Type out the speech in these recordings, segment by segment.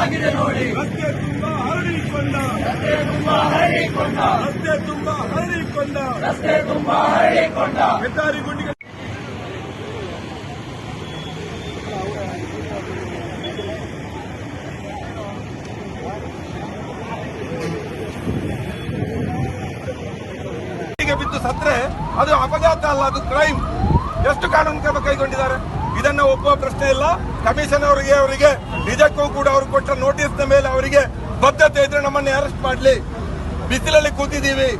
ಆಗಿದೆ ನೋಡಿ. ರಸ್ತೆ ತುಂಬಾ ಹರಡಿಕೊಂಡ. ರಸ್ತೆ ತುಂಬಾ ಹರಡಿಕೊಂಡ. ರಸ್ತೆ ತುಂಬಾ ಹರಡಿಕೊಂಡ. ರಸ್ತೆ ತುಂಬಾ ಹರಡಿಕೊಂಡ. ಹೆದ್ದಾರಿ ಗುಂಡಿಗೆ ಗುಂಡಿಗೆ ಬಿದ್ದು ಸತ್ರೆ ಅದು ಅಪಘಾತ ಅಲ್ಲ ಅದು ಕ್ರೈಮ್ ಎಷ್ಟು ಕಾನೂನು ಕ್ರಮ ಕೈಗೊಂಡಿದ್ದಾರೆ? ಇದನ್ನ ಒಪ್ಪುವ ಪ್ರಶ್ನೆ ಇಲ್ಲ. ಕಮಿಷನ್ ಅವರಿಗೆ ಅವರಿಗೆ ನಿಜಕ್ಕೂ ಕೂಡ ಅವರು ಕೊಟ್ಟ ನೋಟಿಸ್ ಮೇಲೆ ಅವರಿಗೆ ಬದ್ಧತೆ ಇದ್ರೆ ನಮ್ಮನ್ನ ಅರೆಸ್ಟ್ ಮಾಡಲಿ. ಬಿಸಿಲಲ್ಲಿ ಕೂತಿದ್ದೀವಿ.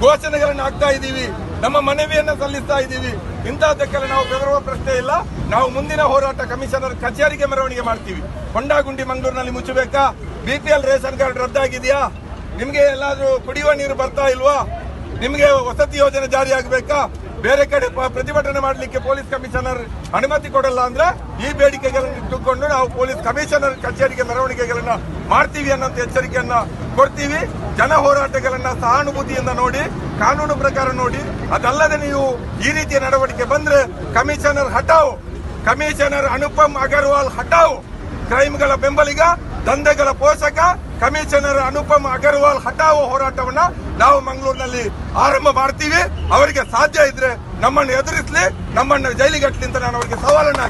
ಘೋಷಣೆಗಳನ್ನು ಹಾಕ್ತಾ ಇದ್ದೀವಿ. ನಮ್ಮ ಮನವಿಯನ್ನ ಸಲ್ಲಿಸ್ತಾ ಇದ್ದೀವಿ. ಇಂತಹದ್ದಕ್ಕೆಲ್ಲ ನಾವು ಬೆದರುವ ಪ್ರಶ್ನೆ ಇಲ್ಲ. ನಾವು ಮುಂದಿನ ಹೋರಾಟ ಕಮಿಷನರ್ ಕಚೇರಿಗೆ ಮೆರವಣಿಗೆ ಮಾಡ್ತೀವಿ. ಹೊಂಡಾಗುಂಡಿ ಮಂಗಳೂರಿನಲ್ಲಿ ಮುಚ್ಚಬೇಕಾ? ಬಿಪಿಎಲ್ ರೇಷನ್ ಕಾರ್ಡ್ ರದ್ದಾಗಿದೆಯಾ? ನಿಮಗೆ ಎಲ್ಲಾದರೂ ಕುಡಿಯುವ ನೀರು ಬರ್ತಾ ಇಲ್ವಾ? ನಿಮಗೆ ವಸತಿ ಯೋಜನೆ ಜಾರಿ ಆಗಬೇಕಾ? ಬೇರೆ ಕಡೆ ಪ್ರತಿಭಟನೆ ಮಾಡಲಿಕ್ಕೆ ಪೊಲೀಸ್ ಕಮಿಷನರ್ ಅನುಮತಿ ಕೊಡಲ್ಲ ಅಂದ್ರೆ ಈ ಬೇಡಿಕೆಗಳನ್ನು ಇಟ್ಟುಕೊಂಡು ನಾವು ಪೊಲೀಸ್ ಕಮಿಷನರ್ ಕಚೇರಿಗೆ ಮೆರವಣಿಗೆಗಳನ್ನ ಮಾಡ್ತೀವಿ ಅನ್ನೋಂಥ ಎಚ್ಚರಿಕೆಯನ್ನ ಕೊಡ್ತೀವಿ. ಜನ ಹೋರಾಟಗಳನ್ನ ಸಹಾನುಭೂತಿಯಿಂದ ನೋಡಿ, ಕಾನೂನು ಪ್ರಕಾರ ನೋಡಿ. ಅದಲ್ಲದೆ ನೀವು ಈ ರೀತಿಯ ನಡವಳಿಕೆ ಬಂದ್ರೆ ಕಮಿಷನರ್ ಹಟಾವ್ ಕಮಿಷನರ್ ಅನುಪಮ್ ಅಗರ್ವಾಲ್ ಹಟಾವ್ ಕ್ರೈಮ್ಗಳ ಬೆಂಬಲಿಗ, ದಂಧೆಗಳ ಪೋಷಕ ಕಮಿಷನರ್ ಅನುಪಮ್ ಅಗರ್ವಾಲ್ ಹಠಾವ ಹೋರಾಟವನ್ನ ನಾವು ಮಂಗಳೂರಿನಲ್ಲಿ ಆರಂಭ ಮಾಡ್ತೀವಿ ಅವರಿಗೆ ಸಾಧ್ಯ ಇದ್ರೆ ನಮ್ಮನ್ನು ಎದುರಿಸಲಿ, ನಮ್ಮನ್ನು ಜೈಲಿಗಟ್ಟಲಿ ಅಂತ ನಾನು ಅವರಿಗೆ ಸವಾಲನ್ನ.